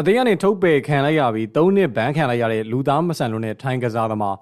အသိအနေထုတ်ပယ်ခံလိုက်ရပြီး၃နှစ်ဘန်းခံလိုက်ရတဲ့လူသားမဆန်လွန်းတဲ့ထိုင်းကစားသမား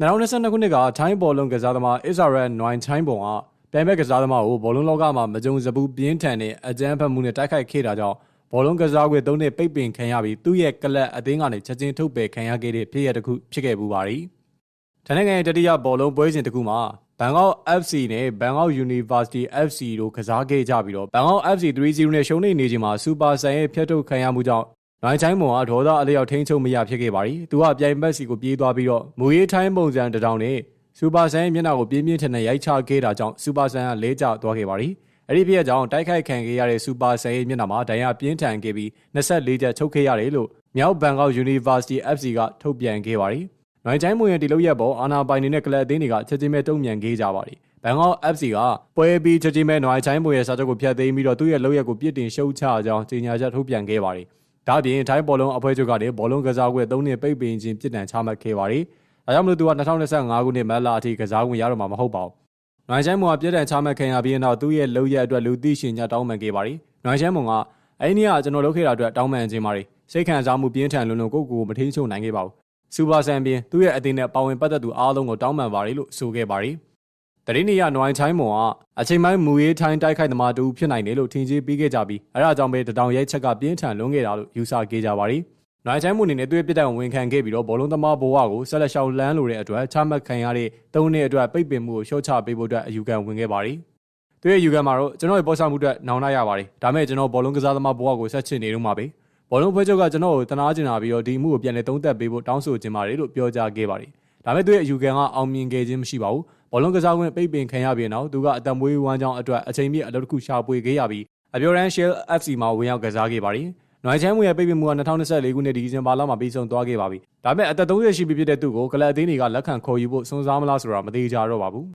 2022ခုနှစ်ကထိုင်းဘောလုံးကစားသမားအစ္စရာနွိုင်ချိုင်းပုံကပန်ဘက်ကစားသမားကိုဘောလုံးလောကမှာမကြုံစဘူးပြင်းထန်တဲ့အကြမ်းဖက်မှုနဲ့တိုက်ခိုက်ခဲ့တာကြောင့်ဘောလုံးကစားကွယ်၃နှစ်ပိတ်ပင်ခံရပြီးသူ့ရဲ့ကလပ်အသင်းကနေချက်ချင်းထုတ်ပယ်ခံရခဲ့တဲ့ဖြစ်ရပ်တစ်ခုဖြစ်ခဲ့ပူပါရီ။ထိုင်းနိုင်ငံရဲ့တတိယဘောလုံးပွဲစဉ်တစ်ခုမှာဘန်ကောက် FC နဲ့ဘန်ကောက် University FC တို့ကစားခဲ့ကြပြီးတော့ဘန်ကောက် FC 3-0နဲ့ရှုံးနေနေချိန်မှာစူပါဆန်ရဲ့ဖျက်ထုတ်ခံရမှုကြောင့် နိုင်ချိုင်းမွန်ကဒေါသအလျောက်ထိန်းချုပ်မရဖြစ်ခဲ့ပါသည်။သူကပြိုင်ဘက်စီကိုပြေးသွားပြီးတော့မူရေးထိုင်းပုံစံတထောင်နဲ့စူပါဆန်ရဲ့မျက်နှာကိုပြင်းပြင်းထန်ထန်ရိုက်ချခဲ့တာကြောင့်စူပါဆန်ကလဲကျသွားခဲ့ပါသည်။အဲ့ဒီဖြစ်ရကြောင့်တိုက်ခိုက်ခံခဲ့ရတဲ့စူပါဆန်ရဲ့မျက်နှာမှာဒဏ်ရာပြင်းထန်ခဲ့ပြီး24ချက်ချုပ်ခဲ့ရတယ်လို့မြောက်ဘန်ကောက် University FC ကထုတ်ပြန်ခဲ့ပါသည်။နိုင်ချိုင်းမွန်ရဲ့ဒီလောက်ရက်ပေါ်အာနာပိုင်နေတဲ့ကလပ်အသင်းတွေကချက်ချင်းပဲတုံ့ပြန်ခဲ့ကြပါသည်။ဘန်ကောက် FC ကပွဲပြီးချက်ချင်းပဲနွိုင်ချိုင်းမွန်ရဲ့စာချုပ်ကိုဖျက်သိမ်းပြီးတော့သူ့ရဲ့လောက်ရက်ကိုပြစ်တင်ရှုတ်ချကြောင်းကြေညာချက်ထုတ်ပြန်ခဲ့ပါတယ်။ ဒါ့အပြင်ထိုင်းဘောလုံးအဖွဲ့ချုပ်ကလည်းဘောလုံးကစားကွက်၃နှစ်ပိတ်ပင်ခြင်းပြစ်ဒဏ်ချမှတ်ခဲ့ပါတယ်။ဒါကြောင့်မလို့သူက2025ခုနှစ်မတ်လအထိကစားခွင့်ရတော့မှာမဟုတ်ပါဘူး။နိုင်ချမ်းမွန်ကပြစ်ဒဏ်ချမှတ်ခံရပြီးနောက်သူ့ရဲ့လုပ်ရက်အတွက်လူသိရှင်ညတောင်းပန်ခဲ့ပါတယ်။နိုင်ချမ်းမွန်ကအဲ့ဒီကကျွန်တော်လုပ်ခဲ့တာအတွက်တောင်းပန်ခြင်းပါတယ်။စိတ်ခံစားမှုပြင်းထန်လွန်းလွန်းကိုကိုကိုမထိန်ချုံနိုင်ခဲ့ပါဘူး။စူပါဆန်ပြင်သူ့ရဲ့အသင်းနဲ့ပါဝင်ပတ်သက်သူအားလုံးကိုတောင်းပန်ပါတယ်လို့ဆိုခဲ့ပါတယ်။ တရင်းနေရနွိုင်းချိုင်းမွန်ကအချိန်ပိုင်းမူရေးထိုင်းတိုက်ခိုက်သမားတူဖြစ်နိုင်တယ်လို့ထင်ကြီးပြီးခဲ့ကြပြီးအဲဒါကြောင့်ပဲတတောင်ရဲချက်ကပြင်းထန်လွန်းခဲ့တာလို့ယူဆခဲ့ကြပါရီ။နွိုင်းချိုင်းမွန်အနေနဲ့သူ့ရဲ့ပြစ်ဒဏ်ဝင်ခံခဲ့ပြီးတော့ဘောလုံးသမားဘဝကိုဆက်လက်ရှောင်လန်းလိုတဲ့အတွက်ချမှတ်ခံရတဲ့၃နှစ်အတွက်ပိတ်ပင်မှုကိုရှော့ချပေးဖို့အတွက်အယူခံဝင်ခဲ့ပါရီ။သူရဲ့ယူခံမှာတော့ကျွန်တော်ရဲ့ပေါ်ဆမှုအတွက်နောင်နာရပါတယ်။ဒါမဲ့ကျွန်တော်ဘောလုံးကစားသမားဘဝကိုဆက်ချစ်နေတော့မှာပဲ။ဘောလုံးဖွဲ့ချုပ်ကကျွန်တော်ကိုတနာကျင်လာပြီးတော့ဒီမှုကိုပြန်လည်သုံးသပ်ပေးဖို့တောင်းဆိုခြင်းပါတယ်လို့ပြောကြားခဲ့ပါတယ်။ဒါမဲ့သူရဲ့အယူခံကအောင်မြင်ခဲ့ခြင်းမရှိပါဘူး။ ဘောလုံးကစားကွင်းပိတ်ပင်ခံရပြီးနောက်သူကအတံမွေးဝမ်းကြောင်းအတွက်အချိန်ပြည့်အလုပ်တစ်ခုရှာဖွေခဲ့ရပြီးအပြော်ရန် Shell FC မှာဝင်ရောက်ကစားခဲ့ပါတယ်။နွိုင်ချမ်းမွေရဲ့ပိတ်ပင်မှုက2024ခုနှစ်ဒီဇင်ဘာလမှာပြီးဆုံးသွားခဲ့ပါပြီ။ဒါပေမဲ့အသက်30ရှိပြီဖြစ်တဲ့သူ့ကိုကလပ်အသင်းတွေကလက်ခံခေါ်ယူဖို့စွန့်စားမလားဆိုတာမသေးကြတော့ပါဘူး